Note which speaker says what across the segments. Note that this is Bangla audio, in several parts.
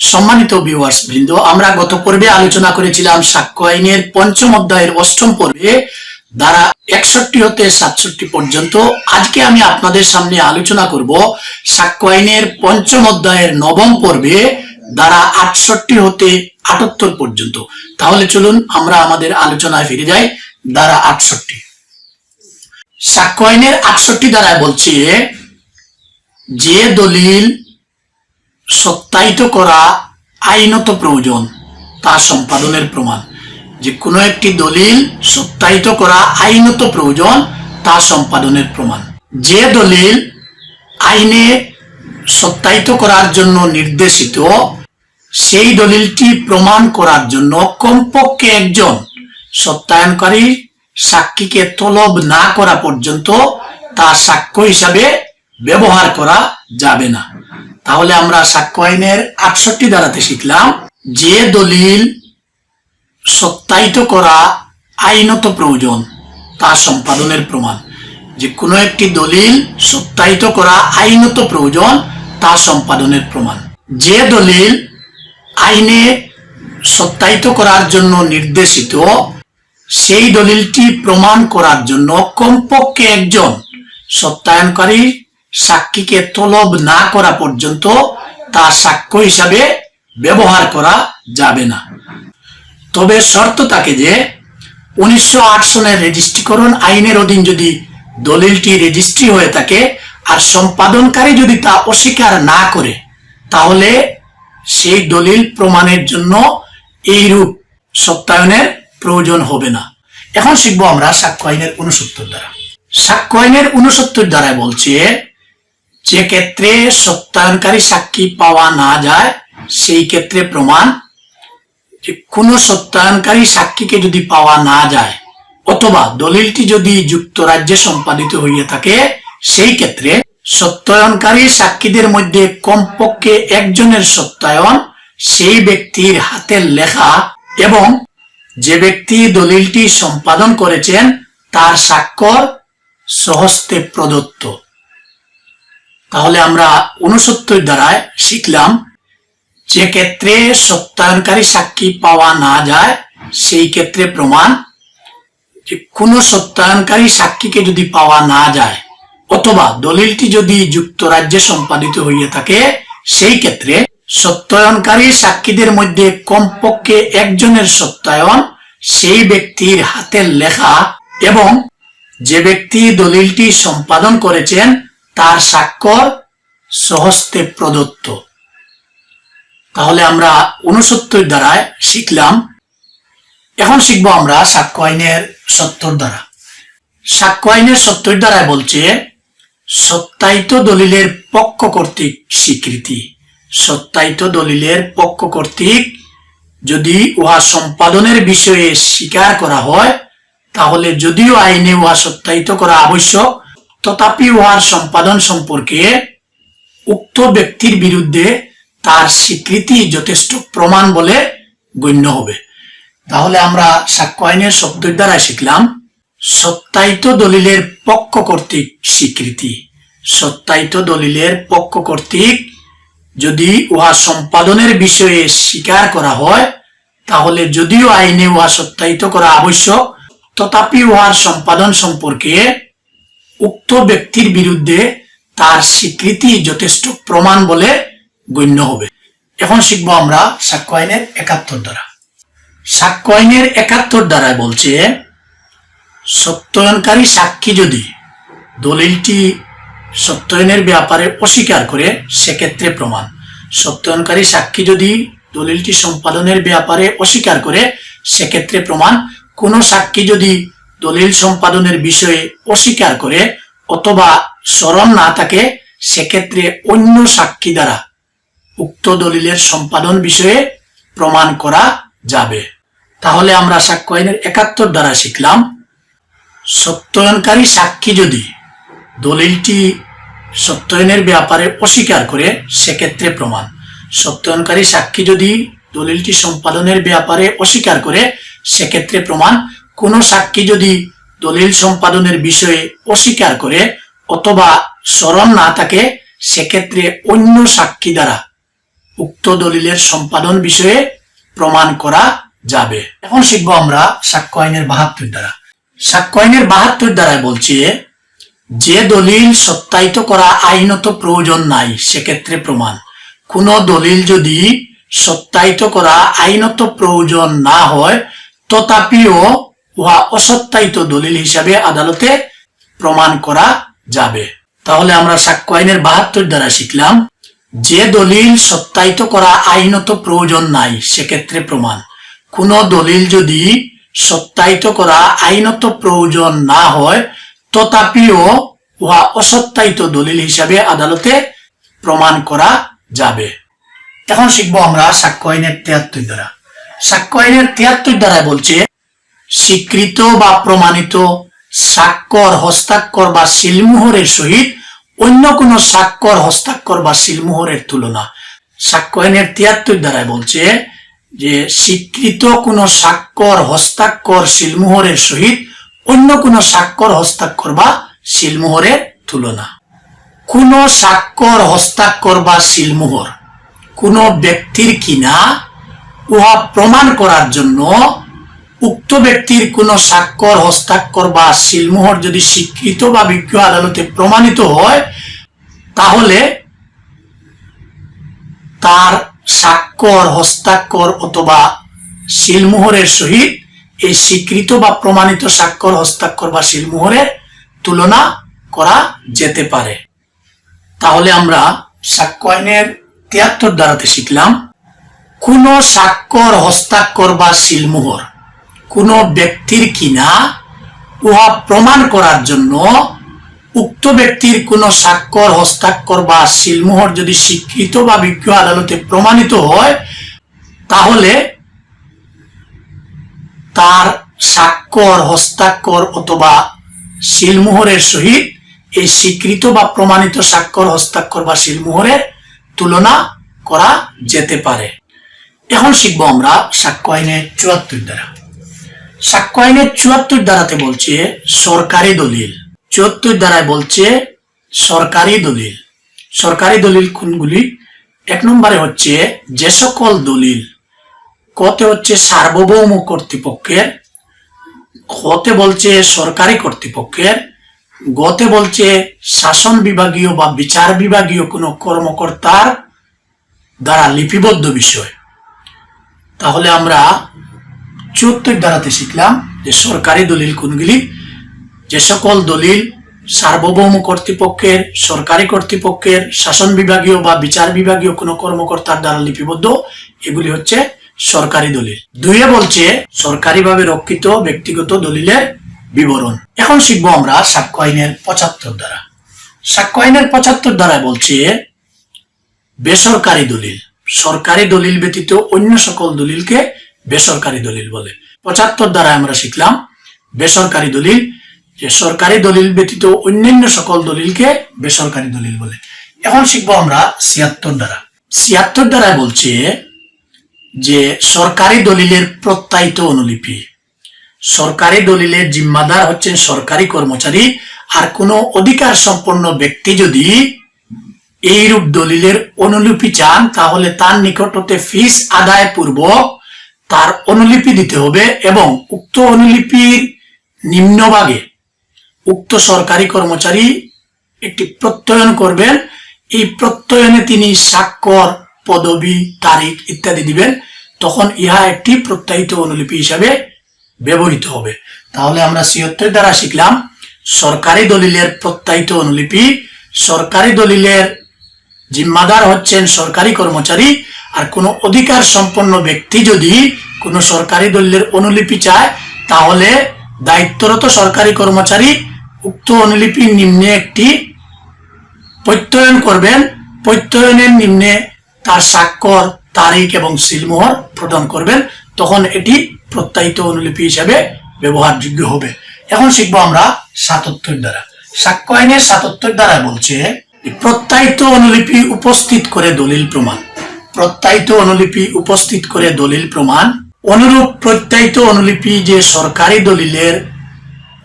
Speaker 1: সম্মানিত ভিউয়ার্স বৃন্দ, আমরা গত পর্বে আলোচনা করেছিলাম সাক্ষ্য আইনের পঞ্চম অধ্যায়ের অষ্টম পর্বে দ্বারা একষট্টি হতে সাতষট্টি পর্যন্ত। আজকে আমি আপনাদের সামনে আলোচনা করব সাক্ষ্য আইনের পঞ্চম অধ্যায়ের নবম পর্বে দ্বারা আটষট্টি হতে আটাত্তর পর্যন্ত। তাহলে চলুন আমরা আমাদের আলোচনায় ফিরে যাই দ্বারা আটষট্টি। সাক্ষ্য আইনের আটষট্টি বলছে যে দলিল সত্যায়িত করা আইনত প্রয়োজন, তা সম্পাদনের প্রমাণ। যে কোনো একটি দলিল সত্যায়িত করা আইনত প্রয়োজন, তা সম্পাদনের প্রমাণ। যে দলিল আইনে সত্যায়িত করার জন্য নির্দেশিত, সেই দলিলটি প্রমাণ করার জন্য কমপক্ষে একজন সত্যায়নকারী সাক্ষীকে তলব না করা পর্যন্ত তা সাক্ষ্য হিসাবে ব্যবহার করা যাবে না। তাহলে আমরা সাক্ষ্য আইনের আটষট্টি দ্বারাতে শিখলাম যে দলিল সত্যায়িত করা আইনত প্রয়োজন, তা সম্পাদনের প্রমাণ। যে কোনো একটি দলিল সত্যায়িত করা আইনত প্রয়োজন, তা সম্পাদনের প্রমাণ। যে দলিল আইনে সত্যায়িত করার জন্য নির্দেশিত, সেই দলিলটি প্রমাণ করার জন্য কমপক্ষে একজন সত্যায়নকারী সাক্ষীকে তলব না করা পর্যন্ত তা সাক্ষ্য হিসাবে ব্যবহার করা যাবে না। তবে শর্ত থাকে যে, উনিশশো আট সনের রেজিস্ট্রিকরণ আইনের অধীন যদি দলিলটি রেজিস্ট্রি হয়ে থাকে আর সম্পাদনকারী যদি তা অস্বীকার না করে, তাহলে সেই দলিল প্রমাণের জন্য এইরূপ সত্যায়নের প্রয়োজন হবে না। এখন শিখব আমরা সাক্ষ্য আইনের উনসত্তর দ্বারা। সাক্ষ্য আইনের উনসত্তর দ্বারায় বলছে যে ক্ষেত্রে সত্যায়নকারী সাক্ষী পাওয়া না যায়, সেই ক্ষেত্রে প্রমাণ যে কোনো সত্যায়নকারী সাক্ষীকে যদি পাওয়া না যায়, অথবা দলিলটি যদি যুক্তরাজ্যে সম্পাদিত হইয়া থাকে, সেই ক্ষেত্রে সত্যায়নকারী সাক্ষীদের মধ্যে কমপক্ষে একজনের সত্যায়ন সেই ব্যক্তির হাতের লেখা এবং যে ব্যক্তি দলিলটি সম্পাদন করেছেন, তার স্বাক্ষর সহস্তে প্রদত্ত। তাহলে আমরা উনসত্তর দ্বারায় শিখলাম যে ক্ষেত্রে সত্যায়নকারী সাক্ষী পাওয়া না যায়, সেই ক্ষেত্রে প্রমাণ যে কোনো সত্যায়নকারী সাক্ষীকে যদি পাওয়া না যায়, অথবা দলিলটি যদি যুক্তরাজ্যে সম্পাদিত হইয়া থাকে, সেই ক্ষেত্রে সত্যায়নকারী সাক্ষীদের মধ্যে কমপক্ষে একজনের সত্যায়ন সেই ব্যক্তির হাতের লেখা এবং যে ব্যক্তি দলিলটি সম্পাদন করেছেন তার স্বাক্ষর সহস্তে প্রদত্ত। তাহলে আমরা উনসত্তর দ্বারায় শিখলাম। এখন শিখব আমরা সাক্ষ্য আইনের সত্তর দ্বারা। সাক্ষ্য আইনের সত্তর দ্বারায় বলছে সত্যায়িত দলিলের পক্ষ কর্তৃক স্বীকৃতি। সত্যায়িত দলিলের পক্ষ কর্তৃক যদি উহা সম্পাদনের বিষয়ে স্বীকার করা হয়, তাহলে যদিও আইনে উহা সত্যায়িত করা আবশ্যক তথাপি উহার সম্পাদন সম্পর্কে উক্ত ব্যক্তির বিরুদ্ধে তার স্বীকৃতি যথেষ্ট প্রমাণ বলে গণ্য হবে। তাহলে আমরা সাক্ষ্য আইনের শব্দ দ্বারা শিখলাম, সত্যায়িত দলিলের পক্ষ কর্তৃক স্বীকৃতি। সত্যায়িত দলিলের পক্ষ কর্তৃক যদি উহা সম্পাদনের বিষয়ে স্বীকার করা হয়, তাহলে যদিও আইনে উহা সত্যায়িত করা আবশ্যক, তথাপি উহার সম্পাদন সম্পর্কে উক্ত ব্যক্তির বিরুদ্ধে তার স্বীকৃতি যথেষ্ট প্রমাণ বলে গণ্য হবে। এখন শিখব আমরা সাক্ষ্য আইনের একাত্তর দ্বারা সাক্ষ্য আইনের একাত্তর দ্বারায় বলছে সত্যায়নকারী সাক্ষী যদি দলিলটি সত্যায়নের ব্যাপারে অস্বীকার করে, সেক্ষেত্রে প্রমাণ। সত্যায়নকারী সাক্ষী যদি দলিলটি সম্পাদনের ব্যাপারে অস্বীকার করে, সেক্ষেত্রে প্রমাণ। কোনো সাক্ষী যদি দলিল সম্পাদনের বিষয়ে অস্বীকার করে অথবা স্মরণ না থাকে, সেক্ষেত্রে অন্য সাক্ষী দ্বারা উক্ত দলিলের সম্পাদন বিষয়ে প্রমাণ করা যাবে। তাহলে আমরা সাক্ষ্য আইনের একাত্তর দ্বারা শিখলাম, সত্যায়নকারী সাক্ষী যদি দলিলটি সত্যায়নের ব্যাপারে অস্বীকার করে, সেক্ষেত্রে প্রমাণ। সত্যায়নকারী সাক্ষী যদি দলিলটি সম্পাদনের ব্যাপারে অস্বীকার করে, সেক্ষেত্রে প্রমাণ। কোনো সাক্ষী যদি দলিল সম্পাদনের বিষয়ে অস্বীকার করে অথবা স্মরণ না থাকে, সেক্ষেত্রে অন্য সাক্ষী দ্বারা উক্ত দলিলের সম্পাদন বিষয়ে প্রমাণ করা যাবে। এখন শিখব আমরা সাক্ষ্য আইনের বাহাত্তর দ্বারা। সাক্ষ্য আইনের বাহাত্তর দ্বারায় বলছে, যে দলিল সত্যায়িত করা আইনত প্রয়োজন নাই, সেক্ষেত্রে প্রমাণ। কোন দলিল যদি সত্যায়িত করা আইনত প্রয়োজন না হয়, তথাপিও উহা অসত্যায়িত দলিল হিসাবে আদালতে প্রমাণ করা যাবে। তাহলে আমরা সাক্ষ্য আইনের বাহাত্তর দ্বারা শিখলাম, যে দলিল সত্যায়িত করা আইনত প্রয়োজন নাই, সেক্ষেত্রে প্রমাণ। কোন দলিল যদি সত্যায়িত করা আইনত প্রয়োজন না হয়, তথাপিও উহা অসত্যায়িত দলিল হিসাবে আদালতে প্রমাণ করা যাবে। এখন শিখব আমরা সাক্ষ্য আইনের তিয়াত্তর দ্বারা। সাক্ষ্য আইনের তিয়াত্তর দ্বারা বলছে স্বীকৃত বা প্রমাণিত স্বাক্ষর, হস্তাক্ষর বা শিলমোহরের সহিত অন্য কোন স্বাক্ষর, হস্তাক্ষর বা শিলমোহরের তুলনা। সাক্ষ্য আইনের তিয়াত্তর দ্বারায় বলছে যে, স্বীকৃত কোন স্বাক্ষর, হস্তাক্ষর শিলমোহরের সহিত অন্য কোন স্বাক্ষর, হস্তাক্ষর বা শিলমোহরের তুলনা। কোন স্বাক্ষর, হস্তাক্ষর বা শিলমোহর কোন ব্যক্তির কিনা, উহা প্রমাণ করার জন্য উক্ত ব্যক্তির কোন স্বাক্ষর হস্তাক্ষর বা শিলমোহর যদি স্বীকৃত বা বিজ্ঞ আদালতে প্রমাণিত হয়, তাহলে তার স্বাক্ষর হস্তাক্ষর অথবা শিলমোহরের সহিত এই স্বীকৃত বা প্রমাণিত স্বাক্ষর হস্তাক্ষর বা শিলমোহরের তুলনা করা যেতে পারে। তাহলে আমরা সাক্ষ্য আইনের তিয়াত্তর দ্বারাতে শিখলাম, কোন স্বাক্ষর, হস্তাক্ষর বা শিলমোহর কোন ব্যক্তির কিনা, উহা প্রমাণ করার জন্য উক্ত ব্যক্তির কোন স্বাক্ষর, হস্তাক্ষর বা শিলমোহর যদি স্বীকৃত বা বিজ্ঞ আদালতে প্রমাণিত হয়, তাহলে তার স্বাক্ষর, হস্তাক্ষর অথবা শিলমোহরের সহিত এই স্বীকৃত বা প্রমাণিত স্বাক্ষর, হস্তাক্ষর বা শিলমোহরের তুলনা করা যেতে পারে। এখন শিখব আমরা সাক্ষ্য আইনের চুয়াত্তর দ্বারা সাক্ষ্য আইনের চুয়াত্তর দ্বারাতে বলছে, সরকারি দলিল। চুয়াত্তর দ্বারায় বলছে, সরকারি দলিল। সরকারি দলিল কোনগুলি? এক নম্বরে হচ্ছে, যে সকল দলিল, কতে হচ্ছে সার্বভৌম কর্তৃপক্ষের, হতে বলছে সরকারি কর্তৃপক্ষের, গতে বলছে শাসন বিভাগীয় বা বিচার বিভাগীয় কোনো কর্মকর্তার দ্বারা লিপিবদ্ধ বিষয়। তাহলে আমরা চুয়াত্তর দ্বারাতে শিখলাম যে সরকারি দলিল কোনগুলি? যে সকল দলিল সার্বভৌম কর্তৃপক্ষের, সরকারি কর্তৃপক্ষের, শাসন বিভাগীয় বা বিচার বিভাগীয় কোনো কর্মকর্তার দ্বারা লিপিবদ্ধ, এগুলি হচ্ছে সরকারি দলিল। দুইয়ে বলছে সরকারিভাবে রক্ষিত ব্যক্তিগত দলিলের বিবরণ। এখন শিখব আমরা সাক্ষ্য আইনের পঁচাত্তর দ্বারা সাক্ষ্য আইনের পঁচাত্তর দ্বারায় বলছে, বেসরকারি দলিল, সরকারি দলিল ব্যতীত অন্য সকল দলিলকে বেসরকারি দলিল বলে। পঁচাত্তর দ্বারা আমরা শিখলাম, বেসরকারি দলিল, যে সরকারি দলিল ব্যতীত অন্যান্য সকল দলিলকে বেসরকারি দলিল বলে। এখন শিখব আমরা ছিয়াত্তর দ্বারা। ছিয়াত্তর দ্বারা বলছে যে সরকারি দলিলের প্রত্যায়িত অনুলিপি। সরকারি দলিলের জিম্মাদার হচ্ছেন সরকারি কর্মচারী, আর কোনো অধিকার সম্পন্ন ব্যক্তি যদি এইরূপ দলিলের অনুলিপি চান, তাহলে তার নিকট হতে ফিস আদায় পূর্বক তার অনুলিপি দিতে হবে এবং উক্ত অনুলিপির নিম্নভাগে উক্ত সরকারি কর্মচারী একটি প্রত্যয়ন করবেন। এই প্রত্যয়নে তিনি স্বাক্ষর, পদবি, তারিখ ইত্যাদি দিবেন। তখন ইহা একটি প্রত্যায়িত অনুলিপি হিসাবে ব্যবহৃত হবে। তাহলে আমরা ছিয়ত্তর দ্বারা শিখলাম, সরকারি দলিলের প্রত্যায়িত অনুলিপি, সরকারি দলিলের জিম্মাদার হচ্ছেন সরকারি কর্মচারী, আর কোনো অধিকার সম্পন্ন ব্যক্তি যদি কোনো সরকারি দলের অনুলিপি চায়, তাহলে দায়িত্বরত সরকারি কর্মচারী উক্ত অনুলিপির নিম্নে একটি প্রত্যয়ন করবেন। প্রত্যয়নের নিম্নে তার স্বাক্ষর, তারিখ এবং সিলমোহর প্রদান করবেন। তখন এটি প্রত্যায়িত অনুলিপি হিসাবে ব্যবহারযোগ্য হবে। এখন শিখব আমরা সাতাত্তর দ্বারা। সাক্ষ্য আইনের সাতাত্তর দ্বারা বলছে প্রত্যায়িত অনুলিপি উপস্থিত করে দলিল প্রমাণ। প্রত্যায়িত অনুলিপি উপস্থিত করে দলিল প্রমাণ। অনুরূপ প্রত্যায়িত অনুলিপি যে সরকারি দলিলের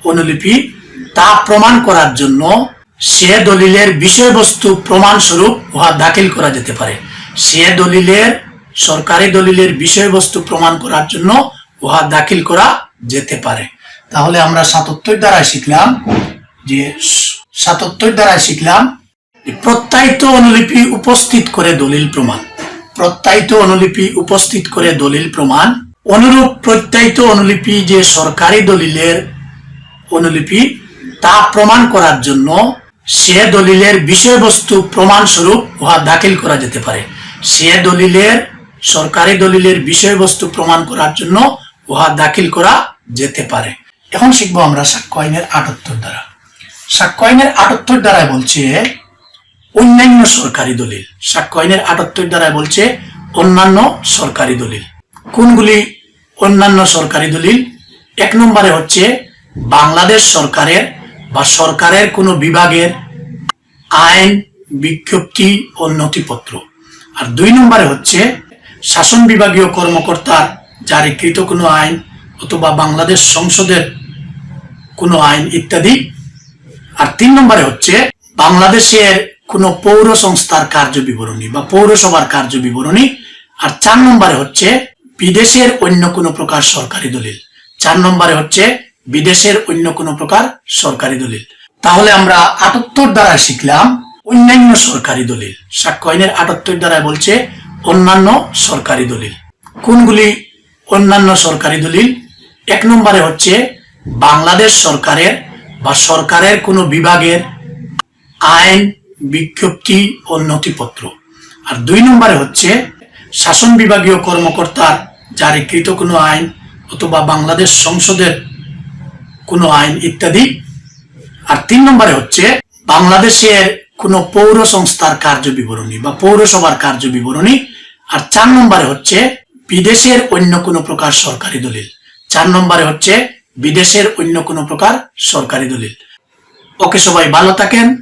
Speaker 1: অনুলিপি, তা প্রমাণ করার জন্য সে দলিলের বিষয়বস্তু প্রমাণস্বরূপ উহা দাখিল করা যেতে পারে। সে দলিলের, সরকারি দলিলের বিষয়বস্তু প্রমাণ করার জন্য উহা দাখিল করা যেতে পারে। তাহলে আমরা সাতাত্তর দ্বারা শিখলাম যে সাতাত্তর দ্বারা শিখলাম প্রত্যায়িত অনুলিপি উপস্থিত করে দলিল প্রমাণ। প্রত্যায়িত অনুলিপি উপস্থিত করে দলিল প্রমাণ। অনুরূপ প্রত্যায়িত অনুলিপি যে সরকারি দলিলের অনুলিপি, তা প্রমাণ করার জন্য সে দলিলের বিষয়বস্তু প্রমাণস্বরূপ উহা দাখিল করা যেতে পারে। সে দলিলের, সরকারি দলিলের বিষয়বস্তু প্রমাণ করার জন্য উহা দাখিল করা যেতে পারে। এখন শিখব আমরা সাক্ষ্য আইনের আটাত্তর দ্বারা। সাক্ষ্য আইনের আটাত্তর দ্বারায় বলছে অন্যান্য সরকারি দলিল। সাক্ষ্য আইনের আটাত্তর দ্বারায় বলছে অন্যান্য সরকারি দলিল। কোনগুলি অন্যান্য সরকারি দলিল? এক নম্বরে হচ্ছে বাংলাদেশ সরকারের বা সরকারের কোনো বিভাগের আইন, বিজ্ঞপ্তি ও নথিপত্র। আর দুই নম্বরে হচ্ছে শাসন বিভাগীয় কর্মকর্তার জারিকৃত কোনো আইন অথবা বাংলাদেশ সংসদের কোনো আইন ইত্যাদি। আর তিন নম্বরে হচ্ছে বাংলাদেশের কোনো পৌর সংস্থার কার্য বিবরণী বা পৌরসভার কার্য বিবরণী আর চার নম্বরে হচ্ছে বিদেশের অন্য কোনো প্রকার সরকারি দলিল। চার নম্বরে হচ্ছে বিদেশের অন্য কোনো প্রকার সরকারি দলিল। তাহলে আমরা আটাত্তর দ্বারা শিখলাম অন্যান্য সরকারি দলিল। সাক্ষ্য আইনের আটাত্তর দ্বারা বলছে অন্যান্য সরকারি দলিল। কোনগুলি অন্যান্য সরকারি দলিল? এক নম্বরে হচ্ছে বাংলাদেশ সরকারের বা সরকারের কোনো বিভাগের আইন বিজ্ঞপ্তি ও নথিপত্র। আর দুই নম্বরে হচ্ছে, শাসন বিভাগীয় কর্মকর্তার জারিকৃত কোনো আইন অথবা বাংলাদেশ সংসদের কোনো আইন ইত্যাদি। আর তিন নম্বরে হচ্ছে, বাংলাদেশের কোনো পৌর সংস্থার কার্য বিবরণী বা পৌরসভার কার্য বিবরণী আর চার নম্বরে হচ্ছে, বিদেশের অন্য কোনো প্রকার সরকারি দলিল। চার নম্বরে হচ্ছে, বিদেশের অন্য কোনো প্রকার সরকারি দলিল। ওকে সবাই ভালো থাকেন।